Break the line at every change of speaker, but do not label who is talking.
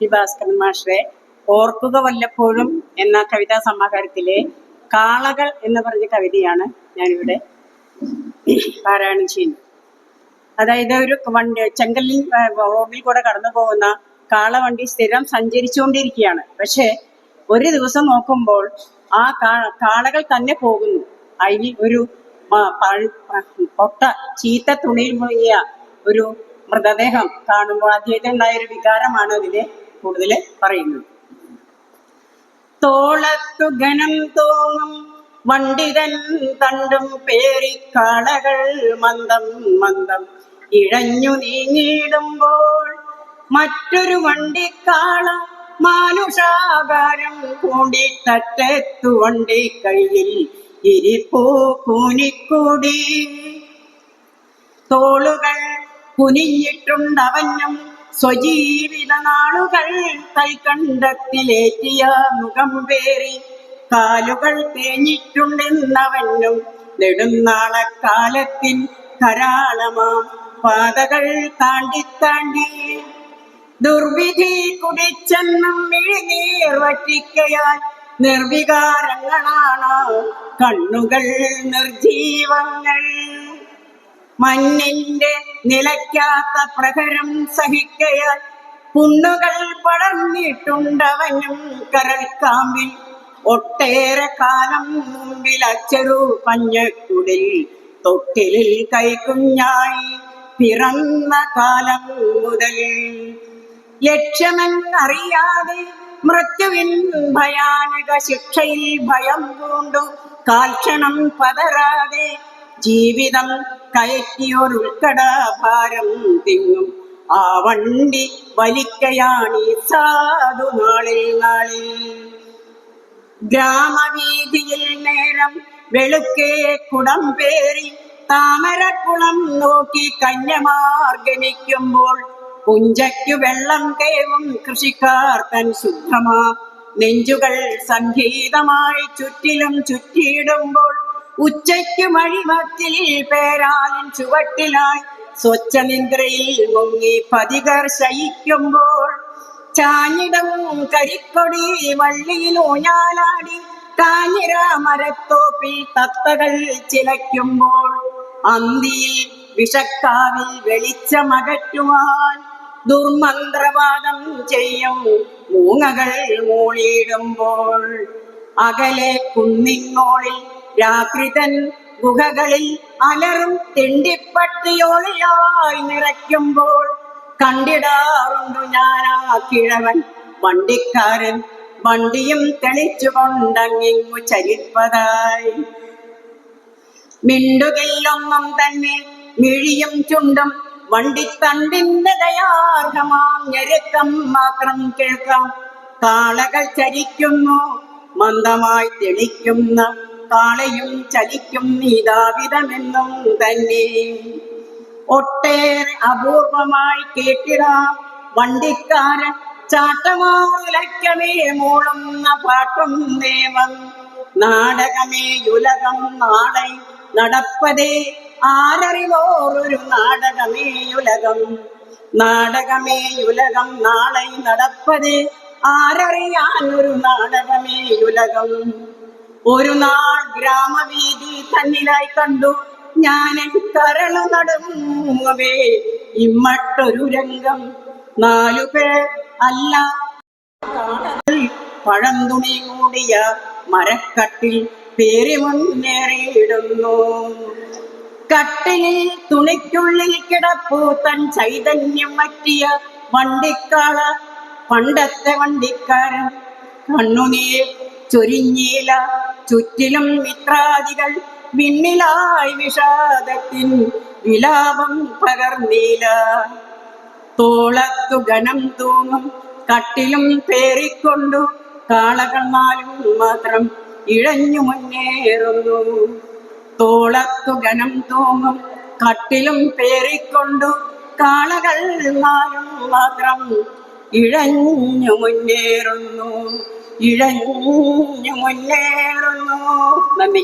P Bhaskaran മാഷെ ഓർക്കുക വല്ലപ്പോഴും എന്ന കവിതാ സമാഹാരത്തിലെ കാളകൾ എന്ന് പറഞ്ഞ കവിതയാണ് ഞാനിവിടെ പാരായണം ചെയ്യുന്നത്. അതായത് ഒരു വണ്ടി ചെങ്കല്ലിൽ റോഡിൽ കൂടെ കടന്നു പോകുന്ന കാളവണ്ടി സ്ഥിരം സഞ്ചരിച്ചുകൊണ്ടിരിക്കുകയാണ്. പക്ഷേ ഒരു ദിവസം നോക്കുമ്പോൾ ആ കാളകൾ തന്നെ പോകുന്നു. അതിൽ ഒരു പൊട്ട ചീത്ത തുണിയിൽ മുങ്ങിയ ഒരു മൃതദേഹം കാണുമ്പോൾ അദ്ദേഹത്തിന് ഉണ്ടായ ഒരു വികാരമാണ് അതിൽ കൂടുതൽ പറയുന്നത്. തോളത്തു ഘനം തോന്നും വണ്ടിതൻ തണ്ടും പേരിക്കാളകൾ മന്ദം മന്ദം ഇഴഞ്ഞു നീങ്ങിയിടുമ്പോൾ മറ്റൊരു വണ്ടിക്കാള മാനുഷാകാരം കൂടിത്തറ്റത്തു വണ്ടി കയ്യിൽ ഇരിപ്പൂ കൂനിക്കൂടി. തോളുകൾ കുനിഞ്ഞിട്ടുണ്ടവനും സ്വജീവിത നാളുകൾ കൈക്കണ്ടത്തിലേറ്റിയ മുഖം പേറി കാലുകൾ തേഞ്ഞിട്ടുണ്ടെന്നവനും നെടുന്നാളക്കാലത്തിൻ കരാളമാം പാതകൾ താണ്ടി താണ്ടി ദുർവിധി കുടിച്ചെന്നും മിഴിനീർ വറ്റിക്കയാൽ നിർവികാരങ്ങളാണ് കണ്ണുകൾ നിർജീവങ്ങൾ. മഞ്ഞിന്റെ നിലയ്ക്കാത്ത പ്രഹരം സഹിക്കയാൽ കുന്നുകൾ പടർന്നിട്ടുണ്ടവനും കരൽക്കാമ്പിൽ. ഒട്ടേറെ കാലം മുമ്പിൽ അച്ചരു പഞ്ഞക്കുടിൽ തൊട്ടിലിൽ കൈകുഞ്ഞായി പിറന്ന കാലം മുതൽ. ലക്ഷ്യമെന്നറിയാതെ മൃത്യുവിൻ ഭയാനക ശിക്ഷയിൽ ഭയം പൂണ്ടു. കാൽക്ഷണം പതരാതെ ജീവിതം കയറ്റിയൊരുൾക്കട ഭാരം തിങ്ങും ആ വണ്ടി വലിക്കയാണീ സാധു നാളിൽ നാളിൽ. ഗ്രാമവീതിയിൽ നേരം വെളുക്കേ കുടം പേറി താമരക്കുളം നോക്കി കന്യമാർഗനിക്കുമ്പോൾ പുഞ്ചയ്ക്കു വെള്ളം കേവും കൃഷിക്കാർ തൻ ശുദ്ധമാ. നെഞ്ചുകൾ സംഗീതമായി ചുറ്റിലും ചുറ്റിയിടുമ്പോൾ ഉച്ചയ്ക്കു മഴിമത്തിൽ പേരാലിൻ ചുവട്ടിലായി സ്വച്ഛനിദ്രയിൽ മുങ്ങി പതികർ ശയിക്കുമ്പോൾ ചാഞ്ഞിടം കരിക്കൊടി വള്ളിയിൽ ഊഞ്ഞാലാടി കാഞ്ഞിര മരത്തോപ്പിൽ തത്തകൾ ചിലയ്ക്കുമ്പോൾ അന്തിയിൽ വിഷക്കാവിൽ വെളിച്ചമകറ്റുവാൻ ദുർമന്ത്രവാദം ചെയ്യും മൂങ്ങകൾ മൂളിയിടുമ്പോൾ. അകലെ കുന്നിങ്ങോളിൽ രാത്രിതൻ ഗുഹകളിൽ അലറും തിണ്ടിപ്പട്ടിയോളിയായി നിറയ്ക്കുമ്പോൾ കണ്ടിടാറുണ്ടു ഞാൻ ആ കിഴവൻ. വണ്ടിക്കാരൻ വണ്ടിയും തെളിച്ചുകൊണ്ടങ്ങിങ്ങു ചരിപ്പതായി മിണ്ടുകില്ലൊന്നും തന്നെ മിഴിയും ചുണ്ടും വണ്ടിത്തണ്ടിന്റെ ദയാർഹമാം. ഞെരുക്കം മാത്രം കേൾക്കാം. കാളകൾ ചരിക്കുന്നു മന്ദമായി തെളിക്കുന്ന കാളയും ചലിക്കും നീതാവിധമെന്നും തന്നെ. ഒട്ടേറെ അപൂർവമായി കേട്ടിടാം വണ്ടിക്കാരൻ ചാട്ടമാറിലക്കമേ മൂളുന്ന പാട്ടും ദേവം. നാടകമേ യുലകം നാളെ നടപ്പതേ ആരറിവോറൊരു നാടകമേ യുലകം. നാടകമേ യുലകം നാളെ നടപ്പതേ ആരറിയാൻ ഒരു നാടകമേ യുലകം. ഒരു നാൾ ഗ്രാമവീതി തന്നിലായി കണ്ടു. ഞാൻ കരളു നടുങ്ങവേ ഇമ്മട്ടൊരു രംഗം. നാലു പേർ അല്ല. പഴം തുണി കൂടിയ മരക്കട്ടിൽ പേരി മുന്നേറിയിടുന്നു. കട്ടിലിൽ തുണിക്കുള്ളിൽ കിടപ്പൂ തൻ ചൈതന്യം പറ്റിയ വണ്ടിക്കാള പണ്ടത്തെ വണ്ടിക്കാരൻ. കണ്ണുനീർ ചൊരിഞ്ഞീല ചുറ്റിലും മിത്രാദികൾ വിണ്ണിലായി വിഷാദത്തിൻ വിലാപം പകർന്നീല. തോളത്തു ഗണം തൂങ്ങും കട്ടിലും പേറിക്കൊണ്ടു കാളകൾ നാലും മാത്രം ഇഴഞ്ഞു മുന്നേറുന്നു. തോളത്തു ഗണം തൂങ്ങും കട്ടിലും പേറിക്കൊണ്ടു കാളകൾ നാലും മാത്രം ഇഴഞ്ഞു മുന്നേറുന്നു. ഇഴഞ്ഞു മുന്നേറുന്നു നന്ദി